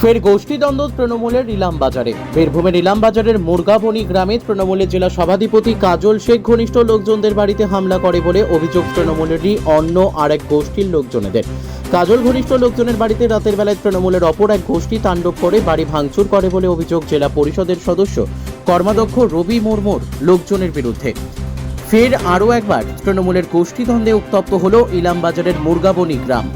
ফের গোষ্ঠীদ্বন্দ্ব তৃণমূলের ইলাম বাজারে। বীরভূমের ইলাম বাজারের মুরগাবনি গ্রামে তৃণমূলের জেলা সভাধিপতি কাজল শেখ ঘনিষ্ঠ লোকজনদের বাড়িতে হামলা করে বলে অভিযোগ তৃণমূলেরই অন্য আর এক গোষ্ঠীর লোকজনেদের। কাজল ঘনিষ্ঠ লোকজনের বাড়িতে রাতের বেলায় তৃণমূলের অপর এক গোষ্ঠী তাণ্ডব করে বাড়ি ভাঙচুর করে বলে অভিযোগ জেলা পরিষদের সদস্য কর্মাধ্যক্ষ রবি মুর্মুর লোকজনের বিরুদ্ধে। ফের আরও একবার তৃণমূলের গোষ্ঠীদ্বন্দ্বে উত্তপ্ত হল ইলামবাজারের মুরগাবনি গ্রাম।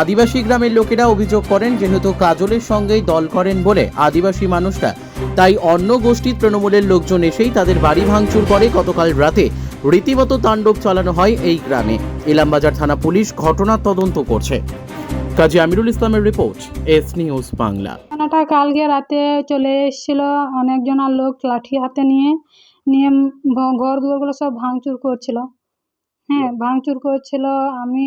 আদিবাসী গ্রামের লোকেরা অভিযোগ করেন, যেহেতু কাজলের সঙ্গেই দল করেন বলে আদিবাসী মানুষরা। তাই অন্য গোষ্ঠীর তৃণমূলের লোকজন এসেই তাদের বাড়ি ভাঙচুর করে। গতকাল রাতে রীতিমতো তাণ্ডব চালানো হয় এই গ্রামে। ইলামবাজার থানা পুলিশ ঘটনার তদন্ত করছে। কাজী আমিরুল ইসলামের রিপোর্ট, এস নিউজ বাংলা। ঘটনাটা কালকে রাতে চলে এসেছিল অনেকজনা লোক লাঠি হাতে নিয়ে নিয়ে ঘর দুয়ারগুলো সব ভাঙচুর করছিল। হ্যাঁ ভাঙচুর করছিল। আমি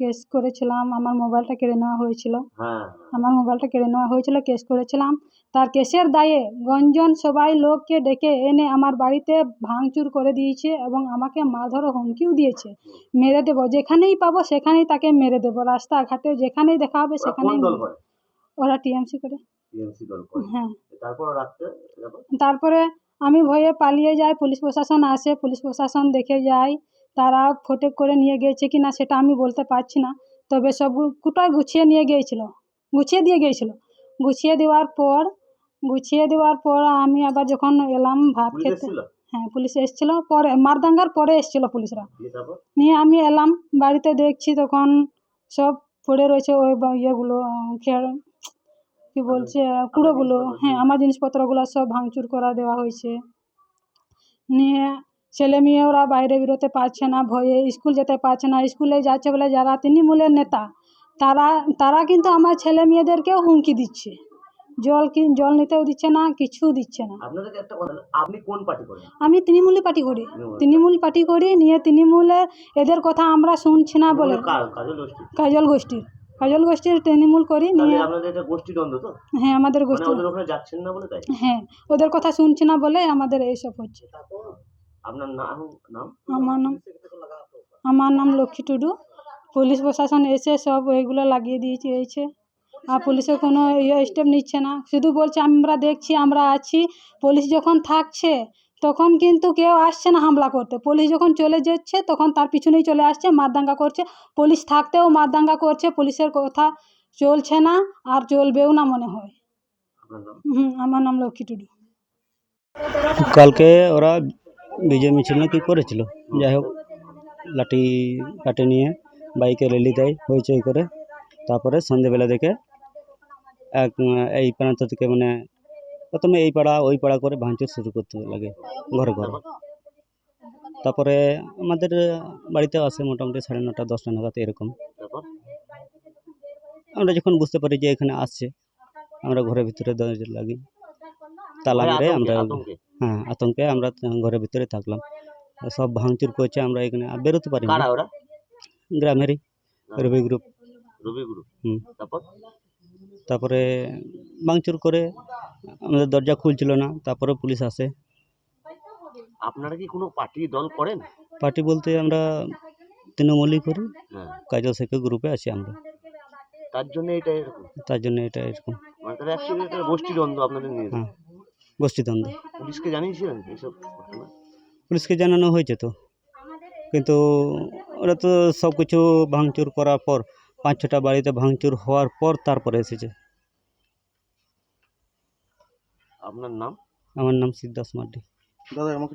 কেস করেছিলাম আমার মোবাইলটা কেড়ে নেওয়া হয়েছিল। হ্যাঁ। আমার মোবাইলটা কেড়ে নেওয়া হয়েছিল কেস করেছিলাম। তার কেসের দায়ে গঞ্জন সবাই লোককে ডেকে এনে আমার বাড়িতে ভাঙচুর করে দিয়েছে এবং আমাকে মারধর হুমকিও দিয়েছে। মেরে দেবো যেখানেই পাবো সেখানেই তাকে মেরে দেবো। রাস্তাঘাটে যেখানেই দেখা হবে সেখানেই ওরা টিএমসি করে। হ্যাঁ। তারপরে আমি ভয়ে পালিয়ে যাই পুলিশ প্রশাসন আসে পুলিশ প্রশাসন দেখে যায় তারা ফটো করে নিয়ে গিয়েছে কি না সেটা আমি বলতে পারছি না। তবে সব কুটায় গুছিয়ে নিয়ে গিয়েছিল গুছিয়ে দিয়ে গিয়েছিল। গুছিয়ে দেওয়ার পর গুছিয়ে দেওয়ার পর আমি আবার যখন এলাম ভাত খেতে হ্যাঁ পুলিশ এসেছিল। পরে মারদাঙ্গার পরে এসেছিল পুলিশরা। নিয়ে আমি এলাম বাড়িতে দেখছি তখন সব পড়ে রয়েছে ওই ইয়েগুলো খেয়ার কি বলছে কুড়োগুলো। হ্যাঁ আমার জিনিসপত্রগুলো সব ভাঙচুর করা দেওয়া হয়েছে। নিয়ে ছেলে মেয়ে ওরা বাইরে বেরোতে পারছে না ভয়ে স্কুল যেতে পারছে না স্কুলে যাচ্ছে বলে যারা তৃণমূলের নেতা তারা তারা কিন্তু আমার ছেলে মেয়েদেরকেও হুমকি দিচ্ছে। জল কি জল নিতেও দিচ্ছে না কিছু দিচ্ছে না। আপনি কোন পার্টি করেন? আমি তৃণমূলী পার্টি করি। তৃণমূল পার্টি। করি নিয়ে তৃণমূলের এদের কথা আমরা শুনছি না বলে। কাজল গোষ্ঠী কাজল গোষ্ঠীর। কাজল গোষ্ঠীর তৃণমূল করি নিয়ে হ্যাঁ আমাদের মানে গোষ্ঠী হ্যাঁ ওদের কথা শুনছি না বলে আমাদের এইসব হচ্ছে। আপনার নাম নাম? আমার নাম আমার নাম লক্ষ্মী টুডু। পুলিশ প্রশাসন এসে সব ওইগুলো লাগিয়ে দিয়েছে এইছে। আর পুলিশের কোনো ইয়ে স্টেপ নিচ্ছে না। শুধু বলছে আমরা দেখছি আমরা আছি। পুলিশ যখন থাকছে তখন কিন্তু কেউ আসছে না হামলা করতে। পুলিশ যখন চলে যাচ্ছে তখন তার পিছনেই চলে আসছে মারদাঙ্গা করছে। পুলিশ থাকতেও মারদাঙ্গা করছে পুলিশের কথা চলছে না আর চলবেও না মনে হয়। হুম আমার নাম লক্ষ্মী টুডু। কালকে ওরা বিজয় মিছিল না কি করেছিল? যাই হোক লাঠি কাটে নিয়ে বাইকে র্যালি দেয় হইচই করে। তারপরে সন্ধেবেলা দেখে এক এই প্রান্ত থেকে মানে প্রথমে এই পাড়া ওই পাড়া করে ভাঙচুর শুরু করতে লাগে ঘরে ঘরে। তারপরে আমাদের বাড়িতে আসে মোটামুটি সাড়ে নটা দশটা নাগাদ এরকম। আমরা যখন বুঝতে পারি যে এখানে আসছে আমরা ঘরের ভিতরে দরজা লাগি তালা মানে মেরে আমরা হ্যাঁ আতঙ্কে আমরা ঘরের ভিতরে থাকলাম। সব ভাঙচুর করছে আমরা এখানে আর বেরোতে পারি না কারা ওরা? গ্রামেরই রবি গ্রুপ রবি গুরু হুম। তারপর? তারপরে ভাঙচুর করে আমাদের দরজা খুলছিল না তারপরে পুলিশ আসে। আপনারা কি কোনো পার্টি দল করেন? পার্টি বলতে আমরা তৃণমূলই করি হ্যাঁ। কাজল শেখের গ্রুপে আছি আমরা। তার জন্য এটা এরকম? তার জন্য এটা এরকম। মানে গোষ্ঠী দ্বন্দ্ব আপনাদের নিয়ে। হ্যাঁ। গোষ্ঠীদ্বন্দ্ব। পুলিশকে জানিয়েছিলেন এইসব ঘটনা? পুলিশকে জানানো হয়েছে তো। কিন্তু ওরা তো সব কিছু ভাঙচুর করার পর পাঁচ ছটা বাড়িতে ভাঙচুর হওয়ার পর তারপরে এসেছে। আপনার নাম? আমার নাম সিদ্ধাস মার্ডি দাদা আমাকে